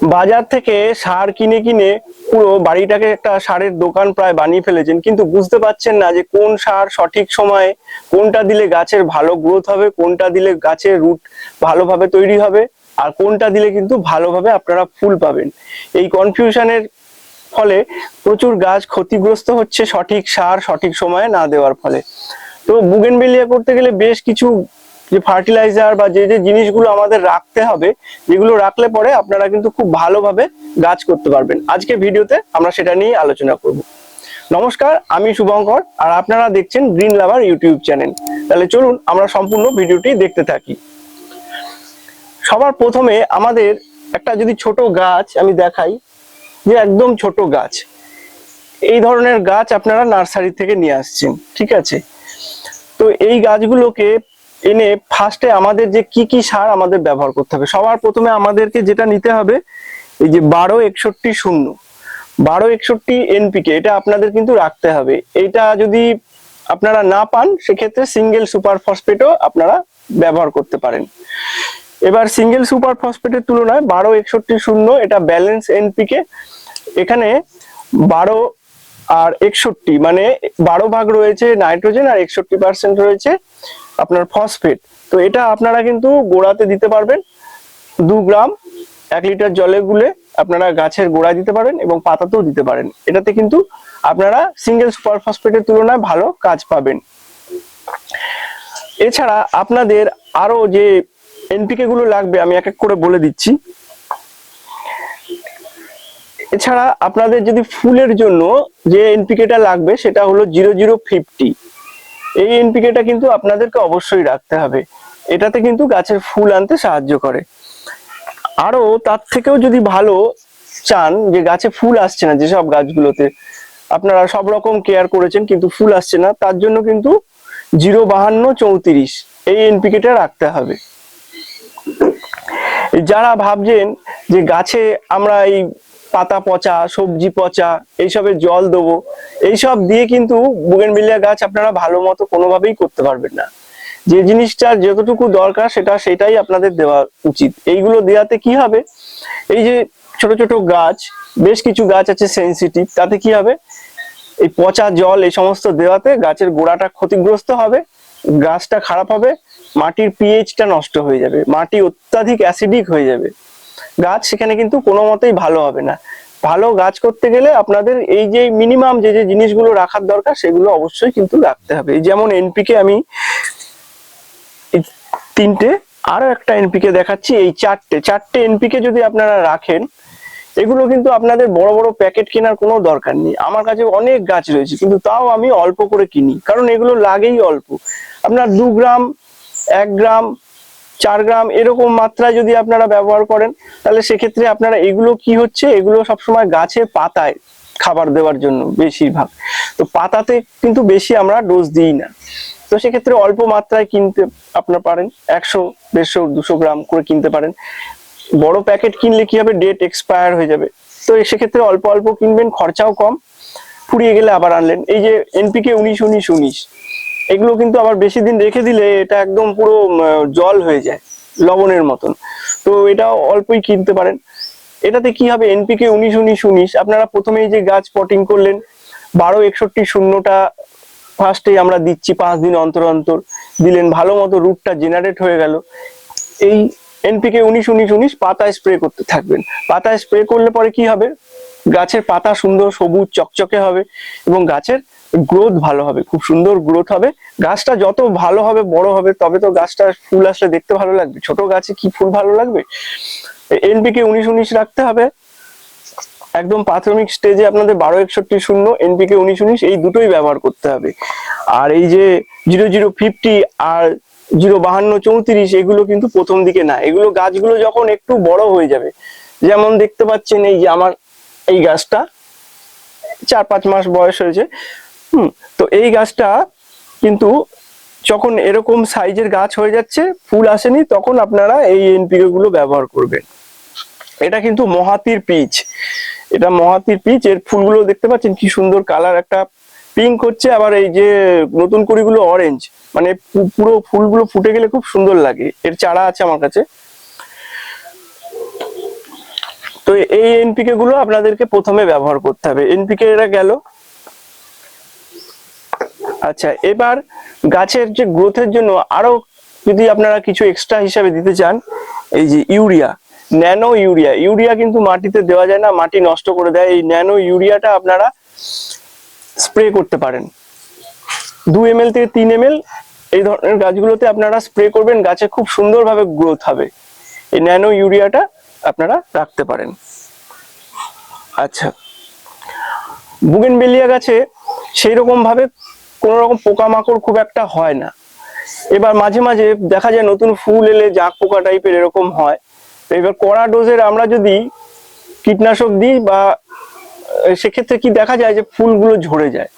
বাজার থেকে সার কিনে কিনে পুরো বাড়িটাকে একটা সারের দোকান প্রায় বানিয়ে ফেলেছেন, কিন্তু বুঝতে পারছেন না যে কোন সার সঠিক সময়ে কোনটা দিলে গাছের ভালো গ্রোথ হবে, কোনটা দিলে গাছের রুট ভালোভাবে তৈরি হবে, আর কোনটা দিলে কিন্তু ভালোভাবে আপনারা ফুল পাবেন। এই কনফিউশনের ফলে প্রচুর গাছ ক্ষতিগ্রস্ত হচ্ছে সঠিক সার সঠিক সময়ে না দেওয়ার ফলে। তো বুগেনবেলিয়া করতে গেলে বেশ কিছু যে ফার্টিলাইজার বা যে যে জিনিসগুলো আমাদের রাখতে হবে, যেগুলো রাখলে পরে আপনারা কিন্তু খুব ভালোভাবে গাছ করতে পারবেন। আজকে ভিডিওতে আমরা সেটা নিয়ে আলোচনা করব। নমস্কার, আমি শুভঙ্কর আর আপনারা দেখছেন গ্রিন লাভার ইউটিউব চ্যানেল তাহলে চলুন আমরা সম্পূর্ণ ভিডিওটি দেখতে থাকি। সবার প্রথমে আমাদের একটা যদি ছোট গাছ আমি দেখাই, যে একদম ছোট গাছ। এই ধরনের গাছ আপনারা নার্সারি থেকে নিয়ে আসছেন, ঠিক আছে? তো এই গাছগুলোকে এনে ফার্স্টে আমাদের যে কি কি সার আমাদের ব্যবহার করতে হবে। সবার প্রথমে আমাদেরকে যেটা নিতে হবে, এই যে বারো একষট্টি শূন্য। বারো একষট্টি এনপিকে এটা আপনাদের কিন্তু রাখতে হবে। এটা যদি আপনারা না পান, সেক্ষেত্রে সিঙ্গেল সুপার ফসফেটও আপনারা ব্যবহার করতে পারেন। এবার সিঙ্গেল সুপার ফসফেটের তুলনায় বারো একষট্টি শূন্য, এটা ব্যালেন্স এনপিকে এখানে বারো আর একষট্টি মানে বারো ভাগ রয়েছে নাইট্রোজেন আর একষট্টি পার্সেন্ট রয়েছে আপনার ফসফেট তো এটা আপনারা কিন্তু গোড়াতে দিতে পারবেন। দু গ্রাম, এক লিটার জলে গুলে আপনারা গাছের গোড়ায় দিতে পারেন এবং পাতাতেও দিতে পারেন। এটাতে কিন্তু আপনারা সিঙ্গেল সুপার ফসফেটের তুলনায় ভালো কাজ পাবেন। এছাড়া আপনাদের আরও যে এনপিকে গুলো লাগবে, আমি এক এক করে বলে দিচ্ছি। এছাড়া আপনাদের যদি ফুলের জন্য যে এনপিকেটা লাগবে, সেটা হলো জিরো জিরো ফিফটি এই এনপিকেটা কিন্তু আপনাদেরকে অবশ্যই রাখতে হবে। এটাতে কিন্তু গাছের ফুল আনতে সাহায্য করে। আরও তার থেকেও যদি ভালো চান যে গাছে ফুল আসছে না, যেসব গাছগুলোতে আপনারা সব রকম কেয়ার করেছেন কিন্তু ফুল আসছে না, তার জন্য কিন্তু জিরো বাহান্ন চৌত্রিশ এই এনপিকেটা রাখতে হবে। যারা ভাবছেন যে গাছে আমরা এই পাতা পচা, সবজি পচা, এইসবের জল দেবো। এইসব দিয়ে কিন্তু বুগেনভিলিয়া গাছ আপনারা ভালো মতো কোনোভাবেই করতে পারবেন না। যে জিনিসটা যতটুকু দরকার সেটা সেটাই আপনাদের দেওয়া উচিত। এইগুলো দেওয়াতে কি হবে? এই যে ছোট ছোট গাছ, বেশ কিছু গাছ আছে সেন্সিটিভ তাতে কি হবে? এই পচা জল, এই সমস্ত দেওয়াতে গাছের গোড়াটা ক্ষতিগ্রস্ত হবে, গাছটা খারাপ হবে, মাটির পিএইচটা নষ্ট হয়ে যাবে, মাটি অত্যাধিক অ্যাসিডিক হয়ে যাবে। গাছ সেখানে কিন্তু কোনো মতেই ভালো হবে না। ভালো গাছ করতে গেলে আপনাদের এই যে মিনিমাম যে যে জিনিসগুলো রাখার দরকার, সেগুলো অবশ্যই কিন্তু রাখতে হবে। যেমন এনপিকে আমি তিনটে, আরও একটা এনপিকে দেখাচ্ছি, এই চারটে। চারটে এনপিকে যদি আপনারা রাখেন, এগুলো কিন্তু আপনাদের বড় বড় প্যাকেট কেনার কোনো দরকার নেই। আমার কাছে অনেক গাছ রয়েছে, কিন্তু তাও আমি অল্প করে কিনি, কারণ এগুলো লাগেই অল্প। আপনার দু গ্রাম, এক গ্রাম চার গ্রাম এরকম মাত্রায় যদি আপনারা ব্যবহার করেন, তাহলে সেক্ষেত্রে আপনারা এগুলো কি হচ্ছে? এগুলো সবসময় গাছের পাতায় খাবার দেওয়ার জন্য বেশিরভাগ। তো পাতাতে কিন্তু বেশি আমরা ডোজ দিই না। তো সেক্ষেত্রে অল্প মাত্রায় কিনতে আপনার পারেন, একশো, দেড়শো, দুশো গ্রাম করে কিনতে পারেন। বড় প্যাকেট কিনলে কি হবে? ডেট এক্সপায়ার হয়ে যাবে। তো সেক্ষেত্রে অল্প অল্প কিনবেন, খরচাও কম। ফুরিয়ে গেলে আবার আনলেন। এই যে এনপিকে উনিশ উনিশ উনিশ। এগুলো কিন্তু আবার বেশি দিন রেখে দিলে এটা একদম পুরো জল হয়ে যায়, লবণের মতন। তো এটা অল্পই কিনতে পারেন। এটাতে কি হবে? এনপিকে উনিশ উনিশ উনিশ। আপনারা প্রথমেই যে গাছ পটিং করলেন, বারো, একষট্টি, শূন্যটা ফার্স্টেই আমরা দিচ্ছি পাঁচ দিন অন্তর অন্তর। দিলেন, ভালো মতো রুটটা জেনারেট হয়ে গেল। এই এনপিকে উনিশ উনিশ উনিশ পাতায় স্প্রে করতে থাকবেন। পাতায় স্প্রে করলে পরে কি হবে? গাছের পাতা সুন্দর সবুজ চকচকে হবে এবং গাছের গ্রোথ ভালো হবে, খুব সুন্দর গ্রোথ হবে। গাছটা যত ভালো হবে, বড় হবে, তবে তো গাছটা ফুল আসলে দেখতে ভালো লাগবে। ছোট গাছে কি ফুল ভালো লাগবে? এনপিকে উনিশ উনিশ রাখতে হবে। একদম প্রাথমিক স্টেজে আপনাদের বারো একষট্টি শূন্য এনপিকে উনিশ উনিশ, এই দুটোই ব্যবহার করতে হবে। আর এই যে জিরো জিরো ফিফটি আর জিরো বাহান্ন চৌত্রিশ, এগুলো কিন্তু প্রথম দিকে না। এগুলো গাছগুলো যখন একটু বড় হয়ে যাবে, যেমন দেখতে পাচ্ছেন এই যে আমার এই গাছটা, চার পাঁচ মাস বয়স হয়েছে হুম, তো এই গাছটা কিন্তু যখন এরকম সাইজের গাছ হয়ে যাচ্ছে, ফুল আসেনি, তখন আপনারা এই এনপিকে গুলো ব্যবহার করবেন। এটা কিন্তু মহাতির পিচ। এটা মহাতির পিচ, এর ফুলগুলো দেখতে পাচ্ছেন কি সুন্দর কালার, একটা পিঙ্ক হচ্ছে, আবার এই যে নতুন কুড়িগুলো অরেঞ্জ মানে পুরো ফুলগুলো ফুটে গেলে খুব সুন্দর লাগে। এর চারা আছে আমার কাছে। তো এই এনপিকে গুলো আপনাদেরকে প্রথমে ব্যবহার করতে হবে। এনপিকে এরা গেল আচ্ছা এবার গাছের যে গ্রোথের জন্য আরও যদি আপনারা কিছু এক্সট্রা হিসাবে দিতে চান, এই যে ইউরিয়া, ন্যানো ইউরিয়া ইউরিয়া কিন্তু মাটিতে দেওয়া যায় না, মাটি নষ্ট করে দেয়, এই ন্যানো ইউরিয়াটা আপনারা স্প্রে করতে পারেন। দু এম থেকে তিন এম এই ধরনের গাছগুলোতে আপনারা স্প্রে করবেন, গাছে খুব সুন্দরভাবে গ্রোথ হবে। এই ন্যানো ইউরিয়াটা আপনারা রাখতে পারেন। আচ্ছা বুগেনবেলিয়া গাছে সেই রকম ভাবে কোনো রকম পোকামাকড় খুব একটা হয় না। এবার মাঝে মাঝে দেখা যায় নতুন ফুল এলে জাক পোকা টাইপের এরকম হয়। তো এবার কড়া ডোজের আমরা যদি কীটনাশক দিই বা সেক্ষেত্রে কি দেখা যায় যে ফুলগুলো ঝরে যায়?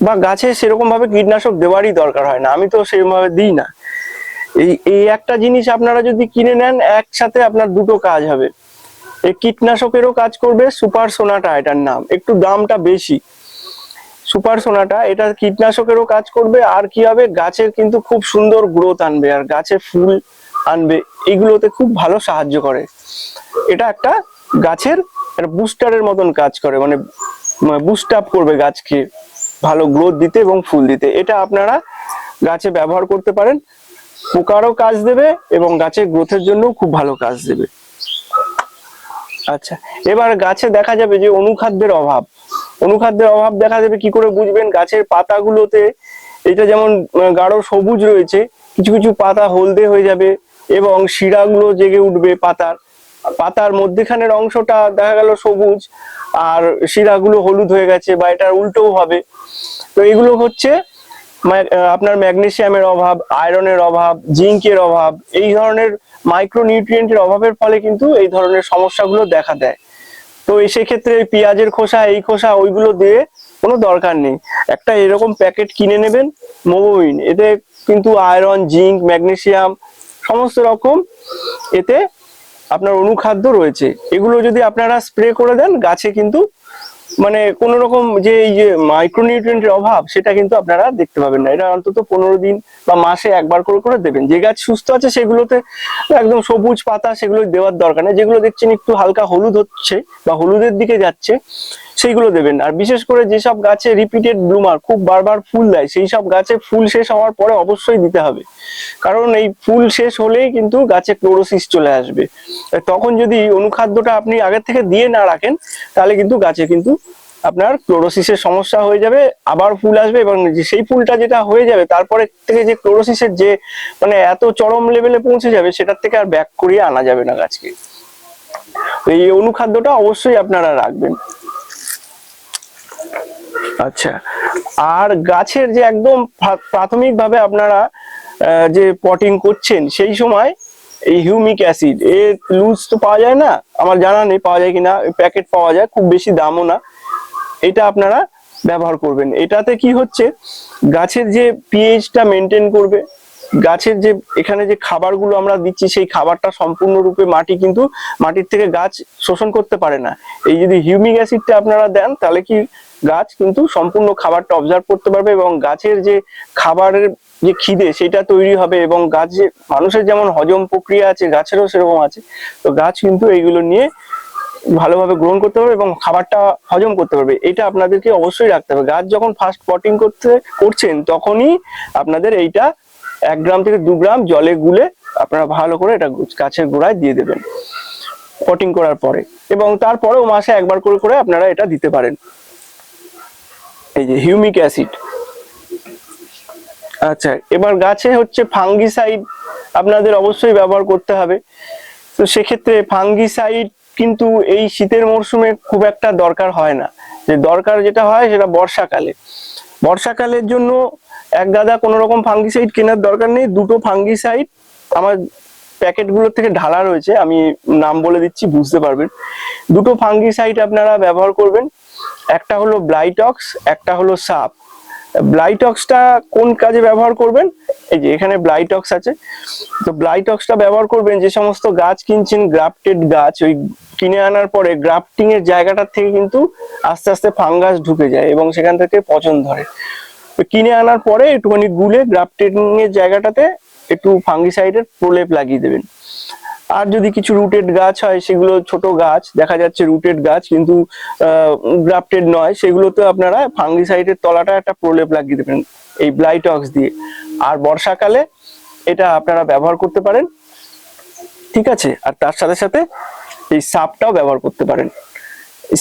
বা গাছে সেরকম ভাবে কীটনাশক দেওয়ারই দরকার হয় না। আমি তো সেরকম ভাবে দিই না। এই এই একটা জিনিস আপনারা যদি কিনে নেন, একসাথে আপনার দুটো কাজ হবে। এই কীটনাশকেরও কাজ করবে, সুপার সোনাটা এটার নাম। একটু দামটা বেশি। সুপার সোনাটা, এটা কীটনাশকেরও কাজ করবে, আর কি হবে, গাছের কিন্তু খুব সুন্দর গ্রোথ আনবে, আর গাছে ফুল আনবে এইগুলোতে খুব ভালো সাহায্য করে। এটা একটা গাছের একটা বুস্টারের মতন কাজ করে মানে বুস্ট আপ করবে গাছকে, ভালো গ্রোথ দিতে এবং ফুল দিতে। এটা আপনারা গাছে ব্যবহার করতে পারেন, পোকারও কাজ দেবে এবং গাছের গ্রোথের জন্য খুব ভালো কাজ দেবে। আচ্ছা এবার গাছে দেখা যাবে যে অনুখাদ্যের অভাব। অনুখাদ্যের অভাব দেখা যাবে কি করে বুঝবেন? গাছের পাতাগুলোতে এটা যেমন গাঢ় সবুজ রয়েছে, কিছু কিছু পাতা হলদে হয়ে যাবে এবং শিরাগুলো জেগে উঠবে পাতার। পাতার মধ্যেখানের অংশটা দেখা গেল সবুজ আর শিরাগুলো হলুদ হয়ে গেছে বা এটার উল্টোও হবে। তো এগুলো হচ্ছে আপনার ম্যাগনেসিয়ামের অভাব, আয়রনের অভাব, জিঙ্কের অভাব, এই ধরনের মাইক্রোনিউট্রিয়েন্টের অভাবের ফলে কিন্তু এই ধরনের সমস্যাগুলো দেখা দেয়। তো সেক্ষেত্রে পেঁয়াজের খোসা, এই খোসা, ওইগুলো দিয়ে কোনো দরকার নেই। একটা এরকম প্যাকেট কিনে নেবেন মোবোইন এতে কিন্তু আয়রন জিঙ্ক ম্যাগনেশিয়াম সমস্ত রকম এতে আপনার অনুখাদ্য রয়েছে। এগুলো যদি আপনারা স্প্রে করে দেন, গাছে কিন্তু মানে কোন রকম যে এই যে মাইক্রোনিউট্রিয়েন্টের অভাব, সেটা কিন্তু আপনারা দেখতে পাবেন না। এটা অন্তত পনেরো দিন বা মাসে একবার করে করে দেবেন। যে গাছ সুস্থ আছে, সেগুলোতে একদম সবুজ পাতা, সেগুলো দেওয়ার দরকার নেই। যেগুলো দেখছেন একটু হালকা হলুদ হচ্ছে বা হলুদের দিকে যাচ্ছে সেইগুলো দেবেন। আর বিশেষ করে যেসব গাছে রিপিটেড ব্লুমার খুব বারবার ফুল দেয় সেই সব গাছে ফুল শেষ হওয়ার পরে অবশ্যই দিতে হবে। কারণ এই ফুল শেষ হলেই কিন্তু গাছে ক্লোরোসিস চলে আসবে। তখন যদি অনুখাদ্যটা আপনি আগের থেকে দিয়ে না রাখেন, তাহলে কিন্তু গাছে কিন্তু আপনার ক্লোরোসিসের সমস্যা হয়ে যাবে, আবার ফুল আসবে এবং সেই ফুলটা যেটা হয়ে যাবে, তারপরে থেকে যে ক্লোরোসিসের যে মানে এত চরম লেভেলে পৌঁছে যাবে, সেটার থেকে আর ব্যাক করিয়ে আনা যাবে না গাছকে। এই অনুখাদ্যটা অবশ্যই আপনারা রাখবেন। আচ্ছা। আর গাছের যে একদম প্রাথমিক ভাবে আপনারা যে পটিং করছেন, সেই সময় এই হিউমিক অ্যাসিড এর লুজ তো পাওয়া যায় না, আমার জানা নেই পাওয়া যায় কিনা প্যাকেট পাওয়া যায়, খুব বেশি দামও না। এটা আপনারা ব্যবহার করবেন। এটাতে কি হচ্ছে, গাছের যে পিএইচটা মেনটেন করবে, গাছের যে এখানে যে খাবারগুলো আমরা দিচ্ছি, সেই খাবারটা সম্পূর্ণরূপে মাটি কিন্তু, মাটির থেকে গাছ শোষণ করতে পারে না। এই যদি হিউমিক অ্যাসিডটা আপনারা দেন, তাহলে কি গাছ, কিন্তু সম্পূর্ণ খাবারটা অবজার্ভ করতে পারবে এবং গাছের যে খাবারের যে খিদে, সেটা তৈরি হবে এবং গাছ যে মানুষের যেমন হজম প্রক্রিয়া আছে, গাছেরও সেরকম আছে। তো গাছ কিন্তু এইগুলো নিয়ে ভালোভাবে গ্রহণ করতে পারবে এবং খাবারটা হজম করতে পারবে। এটা আপনাদেরকে অবশ্যই রাখতে হবে। গাছ যখন ফার্স্ট পটিং করতে, করছেন, তখনই আপনাদের এইটা এক গ্রাম থেকে দু গ্রাম জলে গুলে আপনারা ভালো করে এটা গাছের গোড়ায় দিয়ে দেবেন। পটিং করার পরে এবং তারপরেও মাসে একবার করে করে আপনারা এটা দিতে পারেন। এই যে হিউমিক অ্যাসিড আচ্ছা এবার গাছে হচ্ছে ফাঙ্গিসাইড আপনাদের অবশ্যই ব্যবহার করতে হবে। তো সেক্ষেত্রে ফাঙ্গিসাইড কিন্তু এই শীতের মরশুমে খুব একটা দরকার হয় না। যে দরকার যেটা হয় সেটা বর্ষাকালে। বর্ষাকালের জন্য এক গাদা কোনো রকম ফাঙ্গিসাইড কেনার দরকার নেই। দুটো ফাঙ্গিসাইড আমার প্যাকেটগুলো থেকে ঢালা রয়েছে। আমি নাম বলে দিচ্ছি, বুঝতে পারবেন। দুটো ফাঙ্গিসাইড আপনারা ব্যবহার করবেন। একটা হলো ব্লাইটক্স একটা হলো সাপ ব্লাইটক্সটা কোন কাজে ব্যবহার করবেন? এই যে এখানে ব্লাইটক্স আছে। তো ব্লাইটক্সটা ব্যবহার করবেন যে সমস্ত গাছ কিনছেন গ্রাফটেড গাছ, ওই কিনে আনার পরে গ্রাফটিং এর জায়গাটার থেকে কিন্তু আস্তে আস্তে ফাঙ্গাস ঢুকে যায় এবং সেখান থেকে পচন ধরে। তো কিনে আনার পরে একটুখানি গুলে গ্রাফটিং এর জায়গাটাতে একটু ফাঙ্গিসাইডের প্রলেপ লাগিয়ে দেবেন। আর যদি কিছু রুটেড গাছ হয়, সেগুলো ছোট গাছ, দেখা যাচ্ছে রুটেড গাছ কিন্তু গ্রাফটেড নয়, সেগুলোতে আপনারা ফাঙ্গিসাইডের তলাটা একটা প্রলেপ লাগিয়ে দেবেন, এই ব্লাইটক্স দিয়ে। আর বর্ষাকালে এটা আপনারা ব্যবহার করতে পারেন, ঠিক আছে? আর তার সাথে সাথে এই সাপটাও ব্যবহার করতে পারেন।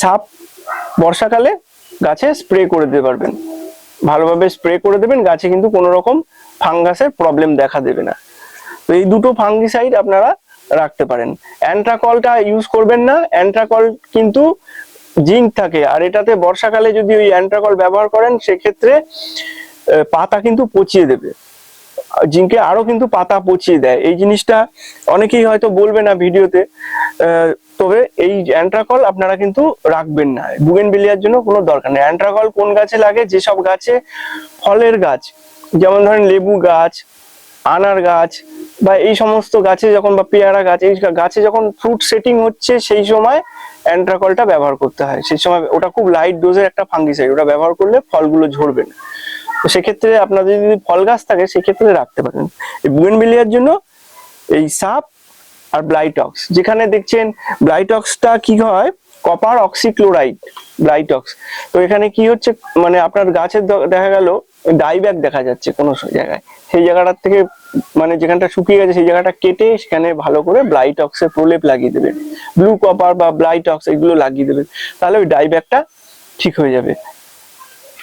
সাপ বর্ষাকালে গাছে স্প্রে করে দিতে পারবেন। ভালোভাবে স্প্রে করে দেবেন, গাছে কিন্তু কোনো রকম ফাঙ্গাসের প্রবলেম দেখা দেবে না। তো এই দুটো ফাঙ্গিসাইড আপনারা রাখতে পারেন। অ্যান্ট্রাকলটা ইউজ করবেন না। অ্যান্ট্রাকল কিন্তু জিঙ্ক থাকে। আর এটাতে বর্ষাকালে যদি ওই অ্যান্ট্রাকল ব্যবহার করেন, সেক্ষেত্রে পাতা কিন্তু পচিয়ে দেবে। জিঙ্কে আরও কিন্তু পাতা পচিয়ে দেয়। এই জিনিসটা অনেকেই হয়তো বলবে না ভিডিওতে। তবে এই অ্যান্ট্রাকল আপনারা কিন্তু রাখবেন না। বুগেন বিলিয়ার জন্য কোনো দরকার নেই। অ্যান্ট্রাকল কোন গাছে লাগে? যেসব গাছে ফলের গাছ। যেমন ধরেন লেবু গাছ, আনার গাছ বা এই সমস্ত গাছে যখন বা পেয়ারা গাছ, এই গাছে যখন ফ্রুট সেটিং হচ্ছে, সেই সময় অ্যান্ট্রাকলটা ব্যবহার করতে হয়। সেই সময় ওটা খুব লাইট ডোজের একটা ফাঙ্গিসাইড ওটা ব্যবহার করলে ফলগুলো ঝরবে না। তো সেক্ষেত্রে আপনাদের যদি ফল গাছ থাকে, সেক্ষেত্রে রাখতে পারেন। এই বুগেনভিলিয়ার জন্য এই সাপ আর ব্লাইটক্স যেখানে দেখছেন ব্লাইটক্সটা কি হয়? কপার অক্সিক্লোরাইড ব্লাইটক্স তো এখানে কি হচ্ছে? মানে আপনার গাছের দেখা গেল ডাইব্যাক দেখা যাচ্ছে কোনো জায়গায়। সেই জায়গাটার থেকে মানে যেখানটা শুকিয়ে গেছে সেই জায়গাটা কেটে সেখানে ভালো করে ব্লাইটক্সের প্রলেপ লাগিয়ে দেবেন। ব্লু কপার বা ব্লাইটক্স এগুলো লাগিয়ে দেবেন। তাহলে ওই ডাইব্যাকটা ঠিক হয়ে যাবে।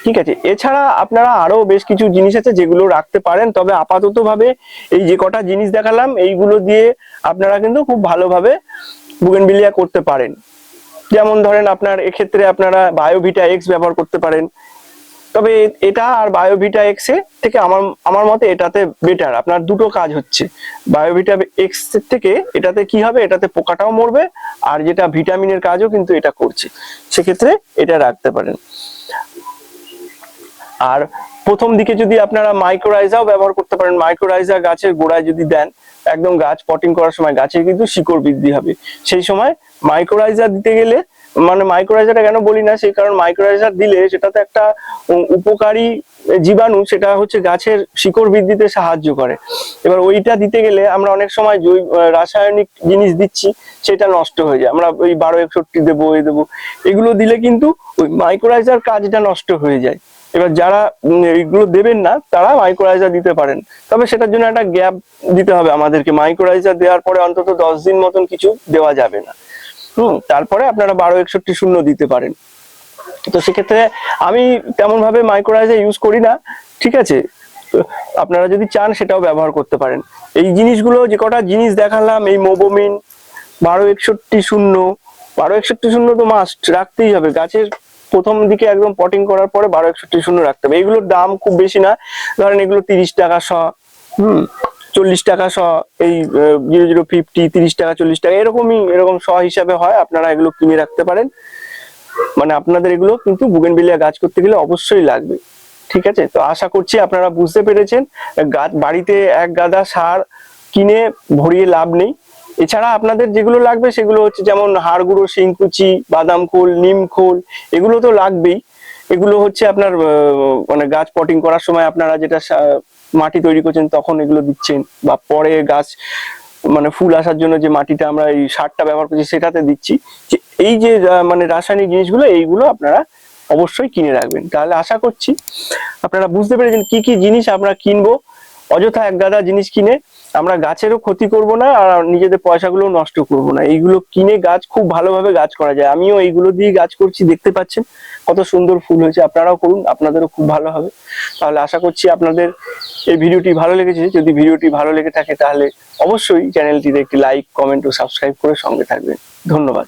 ঠিক আছে? এছাড়া আপনারা আরও বেশ কিছু জিনিস আছে যেগুলো রাখতে পারেন। তবে আপাতত ভাবে এই যে কটা জিনিস দেখালাম, এইগুলো দিয়ে আপনারা কিন্তু খুব ভালোভাবে বুগেনবিলিয়া করতে পারেন। যেমন ধরেন আপনার এক্ষেত্রে আপনারা বায়োভিটা এক্স ব্যবহার করতে পারেন। তবে এটা আর বায়োভিটা এক্সের থেকে আমার আমার মতে এটাতে বেটার আপনার দুটো কাজ হচ্ছে। বায়োভিটা এক্স থেকে এটাতে কি হবে? এটাতে পোকাটাও মরবে, আর যেটা ভিটামিনের কাজও কিন্তু এটা করছে। সেক্ষেত্রে এটা রাখতে পারেন। আর প্রথম দিকে যদি আপনারা মাইক্রোরাইজাও ব্যবহার করতে পারেন মাইক্রোরাইজা গাছের গোড়ায় যদি দেন, একদম গাছ পটিং করার সময় গাছের কিন্তু শিকড় বৃদ্ধি হবে। সেই সময় মাইক্রোরাইজা দিতে গেলে মানে মাইক্রোরাইজারটা কেন বলি না, সেই কারণ মাইক্রোরাইজার দিলে সেটাতে একটা উপকারী জীবাণু সেটা হচ্ছে গাছের শিকড় বৃদ্ধিতে সাহায্য করে। এবার ওইটা দিতে গেলে আমরা অনেক সময় জৈব রাসায়নিক জিনিস দিচ্ছি, সেটা নষ্ট হয়ে যায়। আমরা ওই বারো একষট্টি দেবো এই দেবো, এগুলো দিলে কিন্তু ওই মাইক্রোরাইজার কাজটা নষ্ট হয়ে যায়। এবার যারা এইগুলো দেবেন না, তারা মাইক্রোরাইজার দিতে পারেন। তবে সেটার জন্য একটা গ্যাপ দিতে হবে আমাদেরকে। মাইক্রোরাইজার দেওয়ার পরে অন্তত দশ দিন মতন কিছু দেওয়া যাবে না। হুম, তারপরে আপনারা বারো একষট্টি শূন্য দিতে পারেন। তো সেক্ষেত্রে আমি তেমন ভাবে মাইক্রোরাইজার ইউজ করি না, ঠিক আছে? আপনারা যদি চান সেটাও ব্যবহার করতে পারেন। এই জিনিসগুলো যে কটা জিনিস দেখালাম, এই মোবোমিন বারো একষট্টি শূন্য, বারো একষট্টি শূন্য তো মাস্ট রাখতেই হবে। গাছের প্রথম দিকে একদম পটিং করার পরে বারো একষট্টি শূন্য রাখতে হবে। এইগুলোর দাম খুব বেশি না, ধরেন এগুলো তিরিশ টাকা শ, হুম চল্লিশ টাকা শ, এই জিরো জিরো ফিফটি তিরিশ টাকা, চল্লিশ টাকা, এরকমই, এরকম শ হিসাবে হয়, আপনারা এগুলো কিনে রাখতে পারেন। মানে আপনাদের এগুলো কিন্তু বুগেনবিলিয়া গাছ করতে গেলে অবশ্যই লাগবে। ঠিক আছে? তো আশা করছি আপনারা বুঝতে পেরেছেন গাছ বাড়িতে এক গাদা সার কিনে ভরিয়ে লাভ নেই। এছাড়া আপনাদের যেগুলো লাগবে, সেগুলো হচ্ছে যেমন হাড় গুঁড়ো, শিংকুচি, বাদাম খোল, নিম খোল, এগুলো তো লাগবেই। এগুলো হচ্ছে আপনার মানে গাছ পটিং করার সময় আপনারা যেটা সা- মাটি তৈরি করছেন, তখন এগুলো দিচ্ছেন বা পরে গাছ মানে ফুল আসার জন্য যে মাটিটা আমরা এই সারটা ব্যবহার করছি সেটাতে দিচ্ছি। যে এই যে মানে রাসায়নিক জিনিসগুলো, এইগুলো আপনারা অবশ্যই কিনে রাখবেন। তাহলে আশা করছি আপনারা বুঝতে পেরেছেন কি কি জিনিস আমরা কিনবো। অযথা এক গাদা জিনিস কিনে আমরা গাছেরও ক্ষতি করব না আর নিজেদের পয়সাগুলো নষ্ট করব না। এইগুলো কিনে গাছ খুব ভালোভাবে গাছ করা যায়। আমিও এইগুলো দিয়ে গাছ করছি, দেখতে পাচ্ছেন কত সুন্দর ফুল হয়েছে। আপনারাও করুন, আপনাদেরও খুব ভালো হবে। তাহলে আশা করছি আপনাদের এই ভিডিওটি ভালো লেগেছে। যদি ভিডিওটি ভালো লেগে থাকে তাহলে অবশ্যই চ্যানেলটিতে একটি লাইক, কমেন্ট ও সাবস্ক্রাইব করে সঙ্গে থাকবেন। ধন্যবাদ।